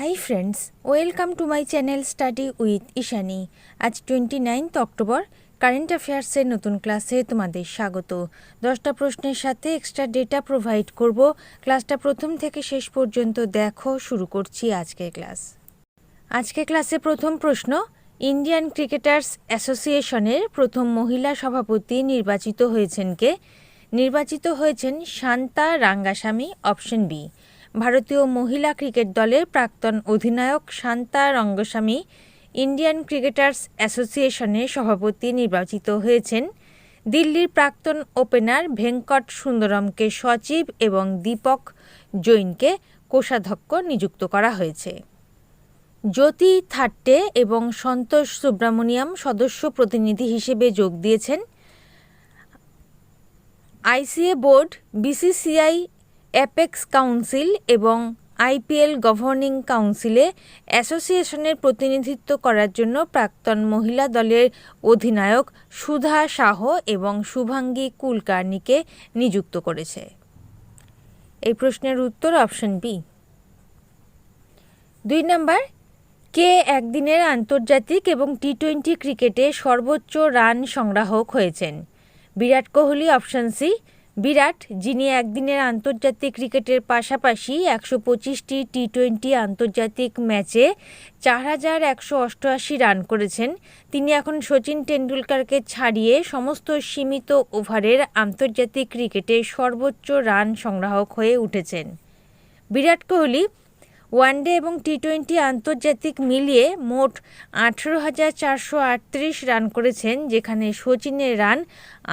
Hi friends welcome to my channel study with Ishani আজ twenty ninth October current অ্যাফেয়ার্সের নতুন ক্লাসে তোমাদের স্বাগত। দশটা প্রশ্নের সাথে এক্সট্রা ডেটা প্রোভাইড করব। ক্লাসটা প্রথম থেকে শেষ পর্যন্ত দেখো, শুরু করছি আজকের ক্লাস আজকে ক্লাসে প্রথম প্রশ্ন ইন্ডিয়ান ক্রিকেটার্স অ্যাসোসিয়েশনের প্রথম মহিলা সভাপতি নির্বাচিত হয়েছেন কে? নির্বাচিত হয়েছেন শান্তা রাঙ্গাস্বামী অপশন বি ভারতীয় মহিলা ক্রিকেট দলের প্রাক্তন অধিনায়ক শান্তা রঙ্গস্বামী, ইন্ডিয়ান ক্রিকেটার্স অ্যাসোসিয়েশনের সভাপতি নির্বাচিত হয়েছেন। দিল্লির প্রাক্তন ওপেনার ভেঙ্কট সুন্দরমকে সচিব এবং দীপক জৈনকে কোষাধ্যক্ষ নিযুক্ত করা হয়েছে। জ্যোতি থাট্টে এবং সন্তোষ সুব্রামণিয়াম সদস্য প্রতিনিধি হিসেবে যোগ দিয়েছেন। ICA board, BCCI apex council এবং আইপিএল গভর্নিং কাউন্সিলে অ্যাসোসিয়েশনের প্রতিনিধিত্ব করার জন্য প্রাক্তন মহিলা দলের অধিনায়ক সুধা শাহ এবং শুভাঙ্গী কুলকার্নিকে নিযুক্ত করেছে। এই প্রশ্নের উত্তর অপশন বি। দুই নম্বর, কে একদিনের আন্তর্জাতিক এবং টি টোয়েন্টি ক্রিকেটে সর্বোচ্চ রান সংগ্রাহক হয়েছেন? বিরাট কোহলি অপশন সি বিরাট, যিনি একদিনের আন্তর্জাতিক ক্রিকেটের পাশাপাশি একশো পঁচিশটি টি টোয়েন্টি আন্তর্জাতিক ম্যাচে চার হাজার একশো অষ্টআশি রান করেছেন। তিনি এখন সচিন টেন্ডুলকারকে ছাড়িয়ে সমস্ত সীমিত ওভারের আন্তর্জাতিক ক্রিকেটে সর্বোচ্চ রান সংগ্রাহক হয়ে উঠেছেন। বিরাট কোহলি, ওয়ানডে এবং টি টোয়েন্টি আন্তর্জাতিক মিলিয়ে মোট আঠেরো হাজার চারশো আটত্রিশ রান করেছেন, যেখানে সচিনের রান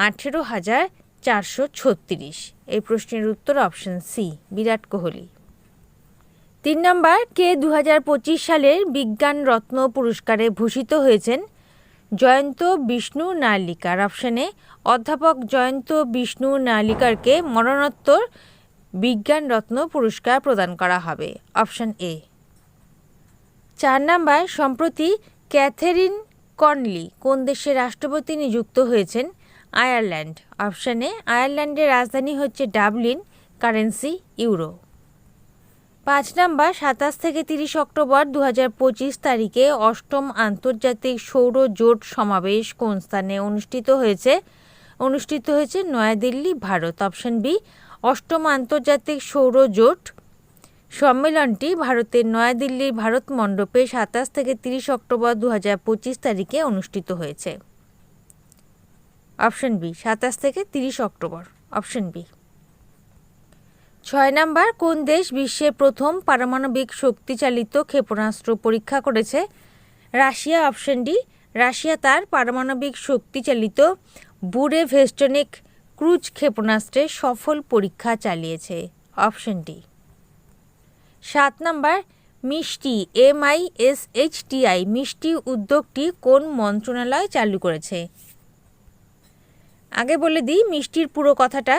আঠেরো হাজার চারশো ছত্রিশ। এই প্রশ্নের উত্তর অপশন সি বিরাট কোহলি। তিন নম্বর, কে দু পঁচিশ সালের বিজ্ঞান রত্ন পুরস্কারে ভূষিত হয়েছেন জয়ন্ত বিষ্ণু নালিকার? অপশানে অধ্যাপক জয়ন্ত বিষ্ণু নালিকারকে মরণোত্তর বিজ্ঞান রত্ন পুরস্কার প্রদান করা হবে। অপশান এ চার নাম্বার, সম্প্রতি ক্যাথেরিন কনলি কোন দেশের রাষ্ট্রপতি নিযুক্ত হয়েছেন? আয়ারল্যান্ড। অপশানে আয়ারল্যান্ডের রাজধানী হচ্ছে ডাবলিন, কারেন্সি, ইউরো। পাঁচ নাম্বার, সাতাশ থেকে তিরিশ অক্টোবর দু পঁচিশ তারিখে অষ্টম আন্তর্জাতিক সৌর জোট সমাবেশ কোন স্থানে অনুষ্ঠিত হয়েছে? অনুষ্ঠিত হয়েছে নয়াদিল্লি, ভারত। অপশন বি, অষ্টম আন্তর্জাতিক সৌর জোট সম্মেলনটি ভারতের নয়াদিল্লির ভারত মণ্ডপে সাতাশ থেকে তিরিশ অক্টোবর দু হাজার পঁচিশ তারিখে অনুষ্ঠিত হয়েছে। অপশন বি, সাতাশ থেকে তিরিশ অক্টোবর। অপশন বি, ছয় নাম্বার, কোন দেশ বিশ্বের প্রথম পারমাণবিক শক্তিচালিত ক্ষেপণাস্ত্র পরীক্ষা করেছে? রাশিয়া, অপশন ডি, রাশিয়া তার পারমাণবিক শক্তিচালিত বুরে ভেস্টনিক ক্রুজ ক্ষেপণাস্ত্রের সফল পরীক্ষা চালিয়েছে। অপশন ডি, সাত নাম্বার, মিষ্টি এমআইএসএইচটিআই মিষ্টি উদ্যোগটি কোন মন্ত্রণালয় চালু করেছে? আগে বলে দিই, মিষ্টির পুরো কথাটা।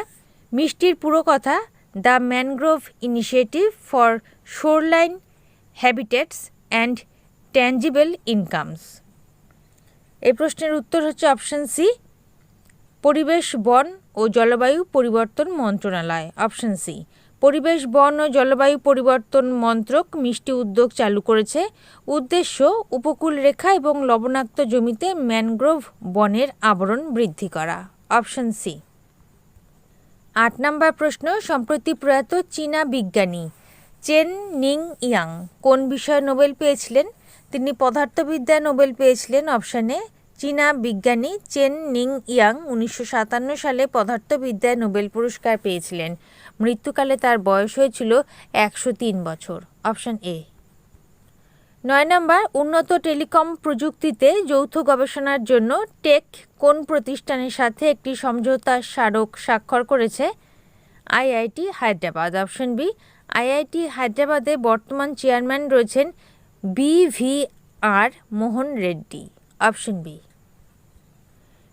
মিষ্টির পুরো কথা, the mangrove initiative for shoreline habitats and tangible incomes. এই প্রশ্নের উত্তর হচ্ছে অপশান সি, পরিবেশ, বন ও জলবায়ু পরিবর্তন মন্ত্রণালয়। অপশান সি, পরিবেশ, বন ও জলবায়ু পরিবর্তন মন্ত্রক মিষ্টি উদ্যোগ চালু করেছে। উদ্দেশ্য উপকূল রেখা এবং লবণাক্ত জমিতে ম্যানগ্রোভ বনের আবরণ বৃদ্ধি করা। অপশন সি আট নম্বর প্রশ্ন, সম্প্রতি প্রয়াত চীনা বিজ্ঞানী চেন নিং ইয়াং কোন বিষয়ে নোবেল পেয়েছিলেন? তিনি পদার্থবিদ্যায় নোবেল পেয়েছিলেন অপশানে চীনা বিজ্ঞানী চেন নিং ইয়াং উনিশশো সাতান্ন সালে পদার্থবিদ্যায় নোবেল পুরস্কার পেয়েছিলেন। মৃত্যুকালে তার বয়স হয়েছিল একশো তিন বছর। অপশান এ নয় নম্বর, উন্নত টেলিকম প্রযুক্তিতে যৌথ গবেষণার জন্য টেক কোন প্রতিষ্ঠানের সাথে একটি সমঝোতা স্মারক স্বাক্ষর করেছে? IIT Hyderabad. Option B, IIT হায়দ্রাবাদে বর্তমান চেয়ারম্যান রয়েছেন B V R Mohan Reddy. Option B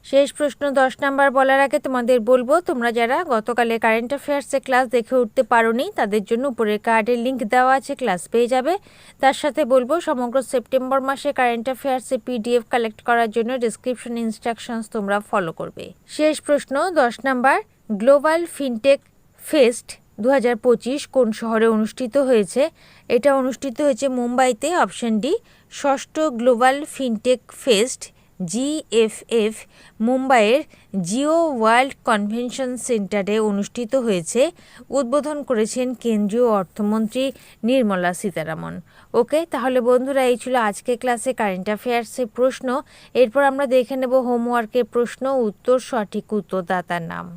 শেষ প্রশ্ন দশ নাম্বার বলার আগে তোমাদের বলব, তোমরা যারা গতকালে কারেন্ট অ্যাফেয়ার্সে ক্লাস দেখে উঠতে পারোনি, তাদের জন্য উপরের কার্ডের লিঙ্ক দেওয়া আছে ক্লাস পেয়ে যাবে। তার সাথে বলব, সমগ্র সেপ্টেম্বর মাসে কারেন্ট অ্যাফেয়ার্সে পিডিএফ কালেক্ট করার জন্য ডিসক্রিপশন ইনস্ট্রাকশনস তোমরা ফলো করবে। শেষ প্রশ্ন দশ নাম্বার গ্লোবাল ফিনটেক ফেস্ট দু হাজার পঁচিশ কোন শহরে অনুষ্ঠিত হয়েছে? এটা অনুষ্ঠিত হয়েছে মুম্বাইতে অপশন ডি ষষ্ঠ গ্লোবাল ফিনটেক ফেস্ট জিএফএফ মুম্বাইয়ের জিও ওয়ার্ল্ড কনভেনশন সেন্টারে অনুষ্ঠিত হয়েছে, উদ্বোধন করেছেন কেন্দ্রীয় অর্থমন্ত্রী নির্মলা সীতারামন। ওকে, তাহলে বন্ধুরা, এই ছিল আজকে ক্লাসে কারেন্ট অ্যাফেয়ার্সের প্রশ্ন। এরপর আমরা দেখে নেব হোমওয়ার্কের প্রশ্ন, উত্তর, সঠিক উত্তরদাতার নাম।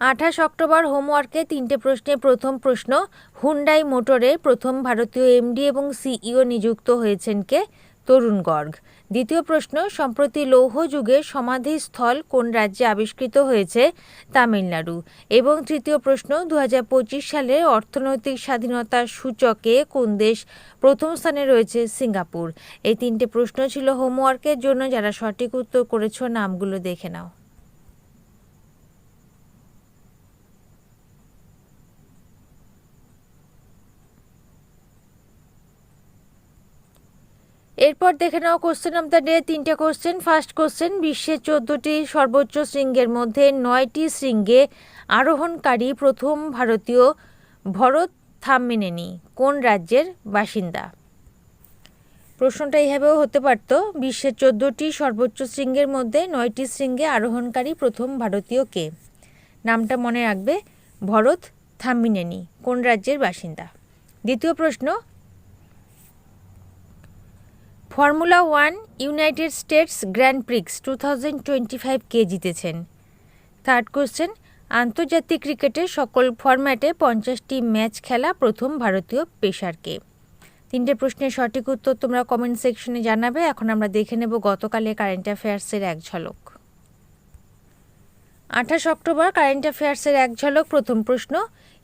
আঠাশ অক্টোবর হোমওয়ার্কে তিনটে প্রশ্নে প্রথম প্রশ্ন, হুন্ডাই মোটরের প্রথম ভারতীয় এমডি এবং সিইও নিযুক্ত হয়েছেন কে? তরুণ গর্গ। দ্বিতীয় প্রশ্ন, সম্প্রতি লৌহ যুগে সমাধিস্থল কোন রাজ্যে আবিষ্কৃত হয়েছে? তামিলনাড়ু। এবং তৃতীয় প্রশ্ন দু সালে অর্থনৈতিক স্বাধীনতার সূচকে কোন দেশ প্রথম স্থানে রয়েছে? সিঙ্গাপুর। এই তিনটে প্রশ্ন ছিল হোমওয়ার্কের জন্য। যারা সঠিক উত্তর করেছ, নামগুলো দেখে নাও। এরপর দেখে নাও কোশ্চেন অফ দ্য ডে তিনটে কোশ্চেন ফার্স্ট কোশ্চেন বিশ্বের চোদ্দোটি সর্বোচ্চ শৃঙ্গের মধ্যে নয়টি শৃঙ্গে আরোহণকারী প্রথম ভারতীয় ভরত থাম্মিনেনি। কোন রাজ্যের বাসিন্দা? প্রশ্নটা এইভাবেও হতে পারত। বিশ্বের চোদ্দোটি সর্বোচ্চ শৃঙ্গের মধ্যে নয়টি শৃঙ্গে আরোহণকারী প্রথম ভারতীয় কে? নামটা মনে রাখবে, ভরত থাম্মিনেনি। কোন রাজ্যের বাসিন্দা? দ্বিতীয় প্রশ্ন formula one United States grand prix two thousand twenty five কে জিতেছেন। থার্ড কোশ্চেন আন্তর্জাতিক ক্রিকেটে সকল ফরম্যাটে পঞ্চাশটি ম্যাচ খেলা প্রথম ভারতীয় পেশারকে তিনটে প্রশ্নের সঠিক উত্তর তোমরা কমেন্ট সেকশনে জানাবে। এখন আমরা দেখে নেব গতকালে কারেন্ট অ্যাফেয়ার্সের এক ঝলক। আঠাশ অক্টোবর কারেন্ট অ্যাফেয়ার্সের এক ঝলক। প্রথম প্রশ্ন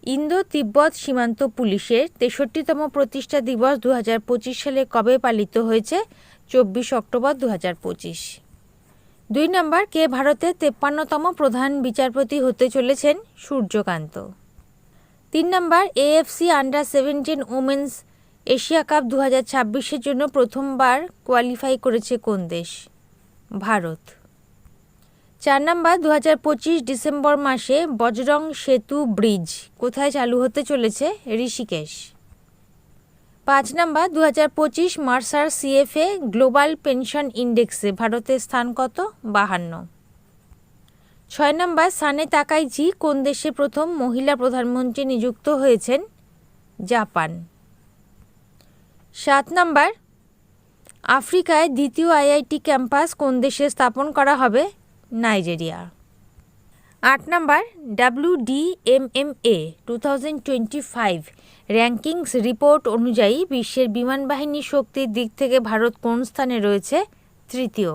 ইন্দো তিব্বত সীমান্ত পুলিশের তেষট্টিতম প্রতিষ্ঠা দিবস দু হাজার পঁচিশ সালে কবে পালিত হয়েছে? চব্বিশ অক্টোবর দু দুই নম্বর, কে ভারতের তেপ্পান্নতম প্রধান বিচারপতি হতে চলেছেন? সূর্যকান্ত। তিন নম্বর, AFC under seventeen women's Asia cup দু হাজার জন্য প্রথমবার কোয়ালিফাই করেছে কোন দেশ? ভারত। চার নাম্বার দু ডিসেম্বর মাসে বজরং সেতু ব্রিজ কোথায় চালু হতে চলেছে? ঋষিকেশ। পাঁচ নাম্বার দু হাজার পঁচিশ মার্সার সিএফএ গ্লোবাল পেনশন ইন্ডেক্সে ভারতের স্থান কত? বাহান্ন। ছয় নম্বর, সানে তাকাইজি কোন দেশে প্রথম মহিলা প্রধানমন্ত্রী নিযুক্ত হয়েছেন? জাপান। সাত নম্বর, আফ্রিকায় দ্বিতীয় আইআইটি ক্যাম্পাস কোন দেশে স্থাপন করা হবে? নাইজেরিয়া। আট number, W D M M A, two thousand twenty five rankings report অনুযায়ী বিশ্বের বিমান বাহিনী শক্তির দিক থেকে ভারত কোন স্থানে রয়েছে? তৃতীয়।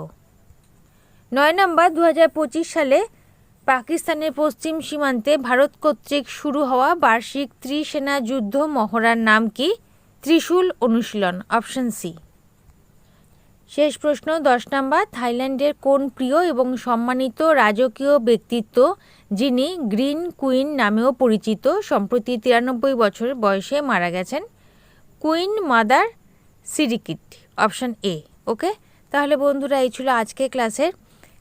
নয় নম্বর দু হাজার পঁচিশ সালে পাকিস্তানের পশ্চিম সীমান্তে ভারত কর্তৃক শুরু হওয়া বার্ষিক ত্রিসেনা যুদ্ধ মহড়ার নাম কি? ত্রিশূল অনুশীলন, অপশন সি। শেষ প্রশ্ন, দশ নম্বর। থাইল্যান্ডের কোন প্রিয় এবং সম্মানিত রাজকীয় ব্যক্তিত্ব যিনি গ্রিন কুইন নামেও পরিচিত, সম্প্রতি তিরানব্বই বছর বয়সে মারা গেছেন? Queen mother Sirikit, option A, okay? তাহলে বন্ধুরা, এই ছিল আজকে ক্লাসের